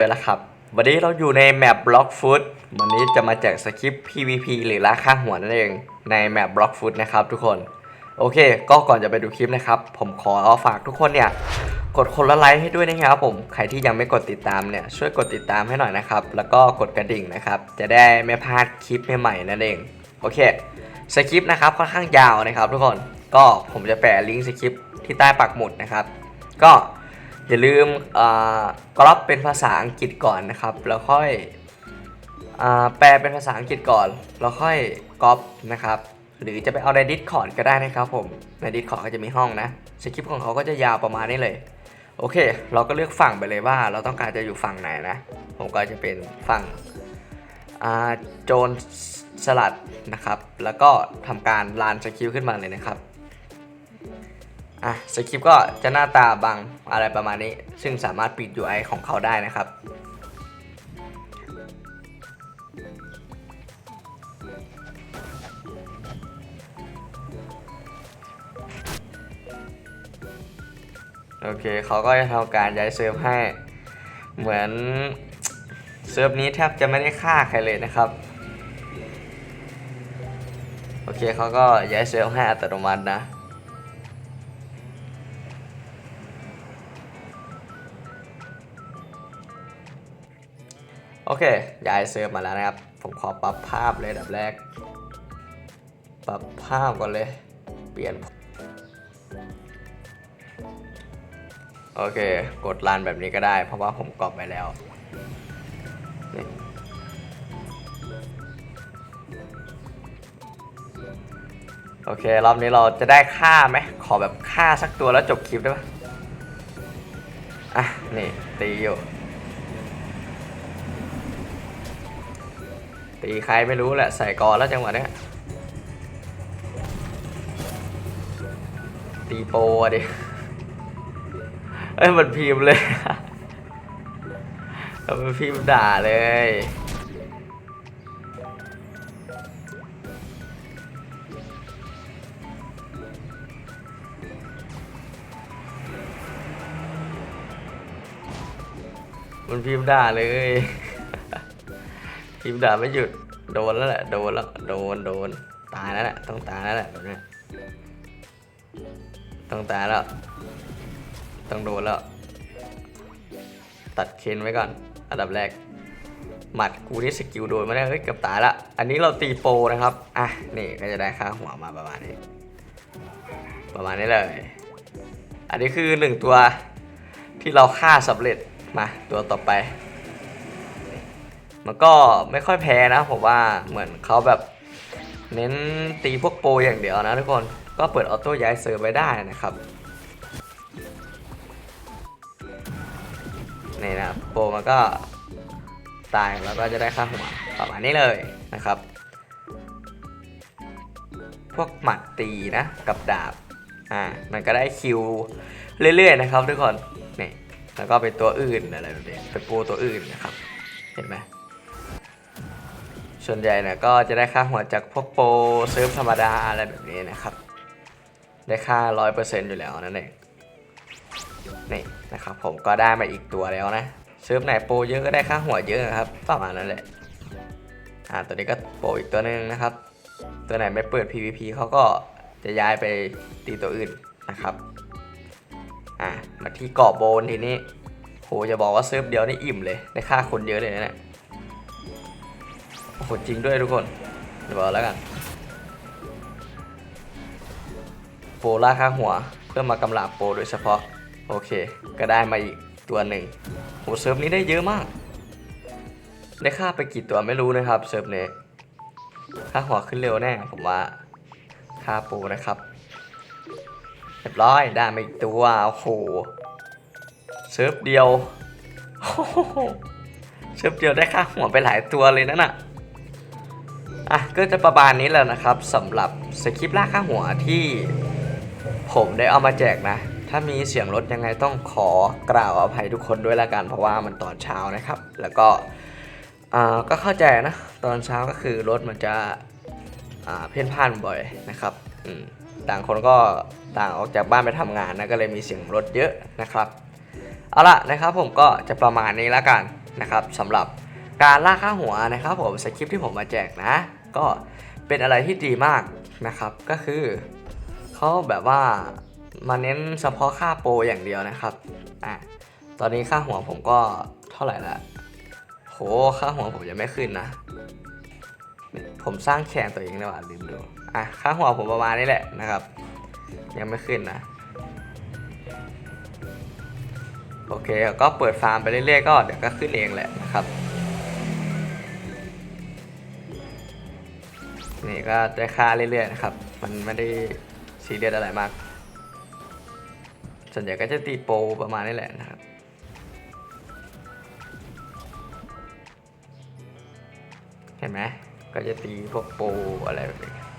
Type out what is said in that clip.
เลยละครับ วันนี้เราอยู่ในแมปบล็อกฟุตวันนี้จะมาแจกสคริปต์ PVP หรือราคาหัวนั่นเองในแมปบล็อกฟุตนะครับทุกคน โอเค ก็ก่อนจะไปดูคลิปนะครับ ผมขอฝากทุกคนเนี่ย กดคนละไลค์ให้ด้วยนะครับผม ใครที่ยังไม่กดติดตามเนี่ย ช่วยกดติดตามให้หน่อยนะครับ แล้วก็กดกระดิ่งนะครับ จะได้ไม่พลาดคลิปใหม่ๆนั่นเอง โอเค สคริปต์นะครับค่อนข้างยาวนะครับ ทุกคน ก็ผมจะแปะลิงก์สคริปต์ที่ใต้ปักหมุดนะครับ ก็ อย่าลืมกรอบเป็นภาษาอังกฤษก่อนนะครับ แล้วค่อยอแปลเป็นภาษาอังกฤษก่อน แล้วค่อยก๊อปนะครับ หรือจะไปเอาใน Discord ก็ได้นะครับผมใน Discord ก็จะมีห้องนะสคริปต์ของเขาก็จะยาวประมาณนี้เลยโอเค เราก็เลือกฝั่งไปเลยว่าเราต้องการจะอยู่ฝั่งไหนนะ ผมก็จะเป็นฝั่งโจรสลัดนะครับ แล้วก็ทำการลานสกิลขึ้นมาเลยนะครับ อะสคริปต์ก็จะหน้าตาบังอะไรประมาณนี้ ซึ่งสามารถปิด UI ของเขาได้นะครับ โอเคเขาก็จะทำการย้ายเซิร์ฟให้ เหมือนเซิร์ฟนี้แทบจะไม่ได้ฆ่าใครเลยนะครับ โอเคเขาก็ย้ายเซิร์ฟให้อัตโนมัตินะ โอเคย้ายเซิร์ฟมาแล้วนะครับ ผมขอปรับภาพเลยดับแรก ปรับภาพก่อนเลย เปลี่ยน โอเค กดรันแบบนี้ก็ได้ เพราะว่าผมกรอบไปแล้วโอเค รอบนี้เราจะได้ฆ่าไหม ขอแบบฆ่าสักตัวแล้วจบคลิปได้ปะอะ นี่ ตีอยู่ ตีใครไม่รู้แหละ ใส่กอแล้วจังหวะเนี้ยตีโปรอะดิเอ้ยมันพิมพ์เลยมันพิมพ์ด่าเลยมันพิมพ์ด่าเลย พิมพ์ด่าไม่หยุด โดนแล้วแหละโดนแล้วโดนโดนตายแล้วแหละต้องตายแล้วแหละแบบนี้ต้องตายแล้ว ต้องโดนแล้ว ตัดเคนไว้ก่อน อันดับแรก หมัดกูนี่สกิลโดนมาได้เฮ้ยเกือบตายละ อันนี้เราตีโปนะครับ อะ นี่ก็จะได้ค่าหัวมาประมาณนี้ ประมาณนี้เลย อันนี้คือหนึ่งตัวที่เราฆ่าสำเร็จ มาตัวต่อไป มันก็ไม่ค่อยแพ้นะผมว่าเหมือนเขาแบบเน้นตีพวกโปรอย่างเดียวนะทุกคนก็เปิดออโต้ย้ายเซิร์ฟไว้ได้นะครับนี่นะโปรมันก็ตายแล้วก็จะได้ค่าหัวประมาณนี้เลยนะครับ พวกหมัดตีนะกับดาบอ่ามันก็ได้คิวเรื่อยๆนะครับทุกคนนี่แล้วก็เป็นตัวอื่นอะไรแบบนี้เป็นโปรตัวอื่นนะครับ เห็นไหม ส่วนใหญ่เนี่ยก็จะได้ค่าหัวจากพวกโปรเซิร์ฟธรรมดาอะไรแบบนี้นะครับ ได้ค่าร้อยเปอร์เซ็นต์อยู่แล้วนั่นเองนี่นะครับผมก็ได้มาอีกตัวแล้วนะเซิร์ฟไหนโปรเยอะก็ได้ค่าหัวเยอะนะครับประมาณนั้นแหละอ่าตัวนี้ก็โปรอีกตัวหนึงนะครับ ตัวไหนไม่เปิด PVP เขาก็จะย้ายไปตีตัวอื่นนะครับอ่ามาที่เกาะโบนทีนี้โหจะบอกว่าเซิร์ฟเดียวนี่อิ่มเลยได้ค่าคนเยอะเลยนะเนี่ย โอ้โหจริงด้วยทุกคนเดี๋ยวบอกแล้วกันโปรล่าค่าหัวเพื่อมากำลาบโปรโดยเฉพาะ โอเค ก็ได้มาอีกตัวหนึ่งโหเซิร์ฟนี้ได้เยอะมาก ได้ค่าไปกี่ตัวไม่รู้นะครับเซิร์ฟนี้ค่าหัวขึ้นเร็วแน่ผมว่าค่าโปูนะครับเรียบร้อยได้มาอีกตัวโอ้โหเซิร์ฟเดียวเซิร์ฟเดียวได้ค่าหัวไปหลายตัวเลยนั่นน่ะ อะก็จะประมาณนี้แหล้วนะครับสำหรับสคริปต์ล่าค่าหัวที่ผมได้เอามาแจกนะ ถ้ามีเสียงรถยังไงต้องขอกล่าวอภัยทุกคนด้วยละกันเพราะว่ามันตอนเช้านะครับ แล้วก็อ่าก็เข้าใจนะ ตอนเช้าก็คือรถมันจะอ่าเพ่นพ่านบ่อยนะครับอืมต่างคนก็ต่างออกจากบ้านไปทำงานนะก็เลยมีเสียงรถเยอะนะครับเอาละนะครับผมก็จะประมาณนี้ล้วกันนะครับสำหรับการล่าค่าหัวนะครับผมสคริปที่ผมมาแจกนะ ก็เป็นอะไรที่ดีมากนะครับก็คือเขาแบบว่ามาเน้นเฉพาะค่าโปรอย่างเดียวนะครับอะตอนนี้ค่าหัวผมก็เท่าไหร่ละโหค่าหัวผมยังไม่ขึ้นนะ ผมสร้างแข่งตัวเองดีกว่าลืมดูอะค่าหัวผมประมาณนี้แหละนะครับ ยังไม่ขึ้นนะโอเคก็เปิดฟาร์มไปเรื่อยๆก็เดี๋ยวก็ขึ้นเองแหละนะครับ นี่ก็ได้ค่าเรื่อยๆนะครับ มันไม่ได้ซีเรียสอะไรมาก ส่วนใหญ่ก็จะตีโปรประมาณนี้แหละนะครับเห็นไหมก็จะตีพวกโปรอะไรแบบนี้